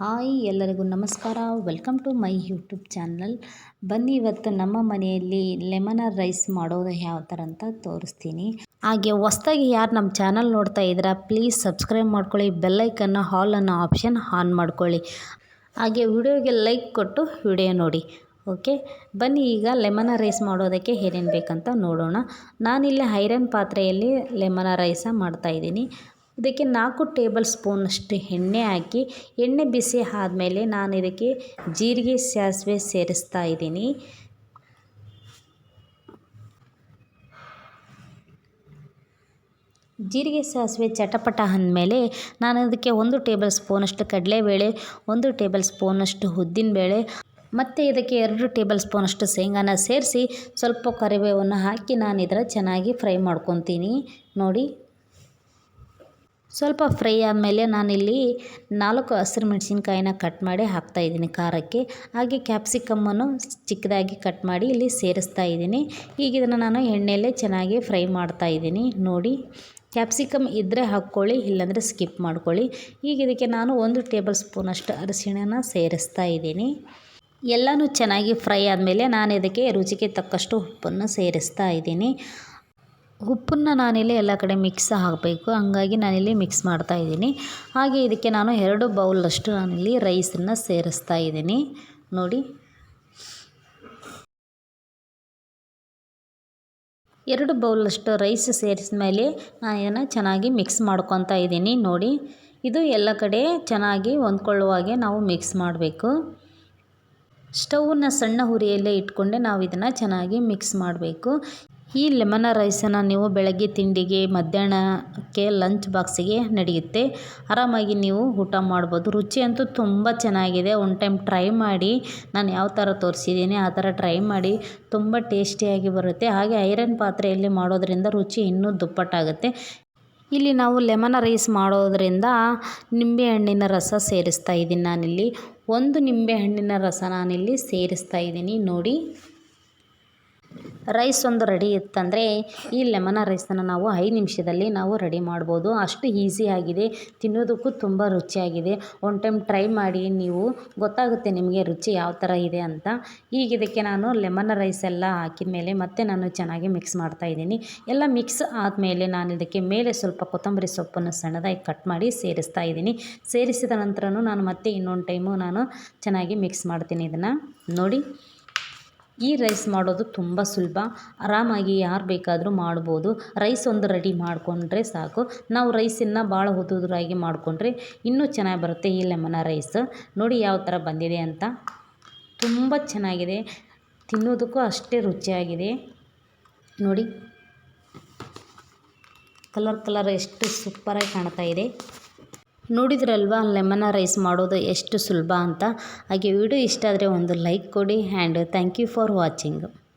Hi ಎಲ್ಲರಿಗೂ ನಮಸ್ಕಾರ. Welcome to my YouTube channel ಬನ್ನಿ ಇವತ್ತು ನಮ್ಮ ಮನೆಯಲ್ಲಿ ಲೆಮನ ರೈಸ್ ಮಾಡೋದು ಯಾವ ಥರ ಅಂತ ತೋರಿಸ್ತೀನಿ. ಹಾಗೆ ಹೊಸ್ದಾಗಿ ಯಾರು ನಮ್ಮ ಚಾನಲ್ ನೋಡ್ತಾ ಇದ್ದೀರಾ ಪ್ಲೀಸ್ ಸಬ್ಸ್ಕ್ರೈಬ್ ಮಾಡ್ಕೊಳ್ಳಿ ಬೆಲ್ಲೈಕನ್ನು ಹಾಲ್ ಅನ್ನೋ ಆಪ್ಷನ್ ಆನ್ ಮಾಡ್ಕೊಳ್ಳಿ. ಹಾಗೆ ವಿಡಿಯೋಗೆ ಲೈಕ್ ಕೊಟ್ಟು ವಿಡಿಯೋ ನೋಡಿ ಓಕೆ ಬನ್ನಿ ಈಗ ಲೆಮನ ರೈಸ್ ಮಾಡೋದಕ್ಕೆ ಏನೇನು ಬೇಕಂತ ನೋಡೋಣ. ನಾನಿಲ್ಲಿ ಐರನ್ ಪಾತ್ರೆಯಲ್ಲಿ ಲೆಮನ ರೈಸ ಮಾಡ್ತಾಯಿದ್ದೀನಿ ಇದಕ್ಕೆ ನಾಲ್ಕು ಟೇಬಲ್ ಸ್ಪೂನಷ್ಟು ಎಣ್ಣೆ ಹಾಕಿ, ಎಣ್ಣೆ ಬಿಸಿ ಆದಮೇಲೆ ನಾನು ಇದಕ್ಕೆ ಜೀರಿಗೆ ಸಾಸಿವೆ ಸೇರಿಸ್ತಾ ಇದ್ದೀನಿ. ಜೀರಿಗೆ ಸಾಸಿವೆ ಚಟಪಟ ಅಂದಮೇಲೆ ನಾನು ಅದಕ್ಕೆ ಒಂದು ಟೇಬಲ್ ಸ್ಪೂನಷ್ಟು ಕಡಲೆಬೇಳೆ, ಒಂದು ಟೇಬಲ್ ಸ್ಪೂನಷ್ಟು ಉದ್ದಿನಬೇಳೆ ಮತ್ತು ಇದಕ್ಕೆ ಎರಡು ಟೇಬಲ್ ಸ್ಪೂನಷ್ಟು ಶೇಂಗಾನ ಸೇರಿಸಿ ಸ್ವಲ್ಪ ಕರಿಬೇವನ್ನು ಹಾಕಿ ನಾನು ಇದರ ಚೆನ್ನಾಗಿ ಫ್ರೈ ಮಾಡ್ಕೊತೀನಿ. ನೋಡಿ. ಸ್ವಲ್ಪ ಫ್ರೈ ಆದಮೇಲೆ ನಾನಿಲ್ಲಿ ನಾಲ್ಕು ಹಸಿರು ಮೆಣಸಿನ್ಕಾಯಿನ ಕಟ್ ಮಾಡಿ ಹಾಕ್ತಾ ಇದ್ದೀನಿ ಖಾರಕ್ಕೆ. ಹಾಗೆ ಕ್ಯಾಪ್ಸಿಕಮ್ಮನ್ನು ಚಿಕ್ಕದಾಗಿ ಕಟ್ ಮಾಡಿ ಇಲ್ಲಿ ಸೇರಿಸ್ತಾ ಇದ್ದೀನಿ. ಈಗ ಇದನ್ನು ನಾನು ಎಣ್ಣೆಯಲ್ಲೇ ಚೆನ್ನಾಗಿ ಫ್ರೈ ಮಾಡ್ತಾ ಇದ್ದೀನಿ. ನೋಡಿ ಕ್ಯಾಪ್ಸಿಕಮ್ ಇದ್ದರೆ ಹಾಕ್ಕೊಳ್ಳಿ, ಇಲ್ಲಾಂದರೆ ಸ್ಕಿಪ್ ಮಾಡ್ಕೊಳ್ಳಿ. ಈಗ ಇದಕ್ಕೆ ನಾನು ಒಂದು ಟೇಬಲ್ ಸ್ಪೂನಷ್ಟು ಅರಿಶಿಣನ ಸೇರಿಸ್ತಾ ಇದ್ದೀನಿ. ಎಲ್ಲನೂ ಚೆನ್ನಾಗಿ ಫ್ರೈ ಆದಮೇಲೆ ನಾನು ಇದಕ್ಕೆ ರುಚಿಗೆ ತಕ್ಕಷ್ಟು ಉಪ್ಪನ್ನು ಸೇರಿಸ್ತಾ ಇದ್ದೀನಿ. ಉಪ್ಪನ್ನು ನಾನಿಲ್ಲಿ ಎಲ್ಲ ಕಡೆ ಮಿಕ್ಸ್ ಆಗಬೇಕು ಹಂಗಾಗಿ ನಾನಿಲ್ಲಿ ಮಿಕ್ಸ್ ಮಾಡ್ತಾ ಇದ್ದೀನಿ. ಹಾಗೆ ಇದಕ್ಕೆ ನಾನು ಎರಡು ಬೌಲಷ್ಟು ನಾನಿಲ್ಲಿ ರೈಸನ್ನು ಸೇರಿಸ್ತಾ ಇದ್ದೀನಿ. ನೋಡಿ. ಎರಡು ಬೌಲಷ್ಟು ರೈಸ್ ಸೇರಿಸಿದ ಮೇಲೆ ನಾನು ಇದನ್ನು ಚೆನ್ನಾಗಿ ಮಿಕ್ಸ್ ಮಾಡ್ಕೊತಾ ಇದ್ದೀನಿ. ನೋಡಿ. ಇದು ಎಲ್ಲ ಕಡೆ ಚೆನ್ನಾಗಿ ಹೊಂದ್ಕೊಳ್ಳುವಾಗೆ ನಾವು ಮಿಕ್ಸ್ ಮಾಡಬೇಕು. ಸ್ಟೌವನ್ನ ಸಣ್ಣ ಹುರಿಯಲ್ಲೇ ಇಟ್ಕೊಂಡೆ ನಾವು ಇದನ್ನು ಚೆನ್ನಾಗಿ ಮಿಕ್ಸ್ ಮಾಡಬೇಕು. ಈ ಲೆಮನ ರೈಸನ್ನು ನೀವು ಬೆಳಗ್ಗೆ ತಿಂಡಿಗೆ, ಮಧ್ಯಾಹ್ನಕ್ಕೆ ಲಂಚ್ ಬಾಕ್ಸಿಗೆ ನಡೆಯುತ್ತೆ. ಆರಾಮಾಗಿ ನೀವು ಊಟ ಮಾಡ್ಬೋದು. ರುಚಿ ಅಂತೂ ತುಂಬ ಚೆನ್ನಾಗಿದೆ. ಒನ್ ಟೈಮ್ ಟ್ರೈ ಮಾಡಿ, ನಾನು ಯಾವ ಥರ ತೋರಿಸಿದ್ದೀನಿ, ಆ ಥರ ಟ್ರೈ ಮಾಡಿ ತುಂಬ ಟೇಸ್ಟಿಯಾಗಿ ಬರುತ್ತೆ. ಹಾಗೆ ಐರನ್ ಪಾತ್ರೆಯಲ್ಲಿ ಮಾಡೋದರಿಂದ ರುಚಿ ಇನ್ನೂ ದುಪ್ಪಟ್ಟಾಗುತ್ತೆ. ಇಲ್ಲಿ ನಾವು ಲೆಮನ ರೈಸ್ ಮಾಡೋದರಿಂದ ನಿಂಬೆಹಣ್ಣಿನ ರಸ ಸೇರಿಸ್ತಾ ಇದ್ದೀನಿ ನಾನಿಲ್ಲಿ. ಒಂದು ನಿಂಬೆಹಣ್ಣಿನ ರಸ ನಾನಿಲ್ಲಿ ಸೇರಿಸ್ತಾ ಇದ್ದೀನಿ. ನೋಡಿ. ರೈಸ್ ಒಂದು ರೆಡಿ ಇತ್ತಂದರೆ ಈ ಲೆಮನ ರೈಸನ್ನು ನಾವು ಐದು ನಿಮಿಷದಲ್ಲಿ ನಾವು ರೆಡಿ ಮಾಡ್ಬೋದು. ಅಷ್ಟು ಈಸಿಯಾಗಿದೆ ತಿನ್ನೋದಕ್ಕೂ ತುಂಬ ರುಚಿಯಾಗಿದೆ. ಒನ್ ಟೈಮ್ ಟ್ರೈ ಮಾಡಿ ನೀವು ಗೊತ್ತಾಗುತ್ತೆ ನಿಮಗೆ ರುಚಿ ಯಾವ ಥರ ಇದೆ ಅಂತ. ಈಗ ಇದಕ್ಕೆ ನಾನು ಲೆಮನ್ ರೈಸ್ ಎಲ್ಲ ಹಾಕಿದ ಮೇಲೆ ಮತ್ತೆ ನಾನು ಚೆನ್ನಾಗಿ ಮಿಕ್ಸ್ ಮಾಡ್ತಾ ಇದ್ದೀನಿ. ಎಲ್ಲ ಮಿಕ್ಸ್ ಆದಮೇಲೆ ನಾನು ಇದಕ್ಕೆ ಮೇಲೆ ಸ್ವಲ್ಪ ಕೊತ್ತಂಬರಿ ಸೊಪ್ಪನ್ನು ಸಣ್ಣದಾಗಿ ಕಟ್ ಮಾಡಿ ಸೇರಿಸ್ತಾ ಇದ್ದೀನಿ. ಸೇರಿಸಿದ ನಂತರನೂ ನಾನು ಮತ್ತೆ ಇನ್ನೊಂದು ಟೈಮು ನಾನು ಚೆನ್ನಾಗಿ ಮಿಕ್ಸ್ ಮಾಡ್ತೀನಿ ಇದನ್ನು. ನೋಡಿ. ಈ ರೈಸ್ ಮಾಡೋದು ತುಂಬ ಸುಲಭ. ಆರಾಮಾಗಿ ಯಾರು ಬೇಕಾದರೂ ಮಾಡ್ಬೋದು. ರೈಸ್ ಒಂದು ರೆಡಿ ಮಾಡಿಕೊಂಡ್ರೆ ಸಾಕು. ನಾವು ರೈಸನ್ನು ಭಾಳ ಉದುರಾಗಿ ಮಾಡಿಕೊಂಡ್ರೆ ಇನ್ನೂ ಚೆನ್ನಾಗಿ ಬರುತ್ತೆ ಈ ಲೆಮನ ರೈಸ್. ನೋಡಿ ಯಾವ ಥರ ಬಂದಿದೆ ಅಂತ. ತುಂಬ ಚೆನ್ನಾಗಿದೆ. ತಿನ್ನೋದಕ್ಕೂ ಅಷ್ಟೇ ರುಚಿಯಾಗಿದೆ. ನೋಡಿ. ಕಲರ್ ಕಲರ್ ಎಷ್ಟು ಸೂಪರಾಗಿ ಕಾಣ್ತಾ ಇದೆ. ನೋಡಿದ್ರಲ್ವಾ, ಲೆಮನ ರೈಸ್ ಮಾಡೋದು ಎಷ್ಟು ಸುಲಭ ಅಂತ? ಹಾಗೆ ವಿಡಿಯೋ ಇಷ್ಟ ಆದರೆ ಒಂದು ಲೈಕ್ ಕೊಡಿ, and thank you for watching.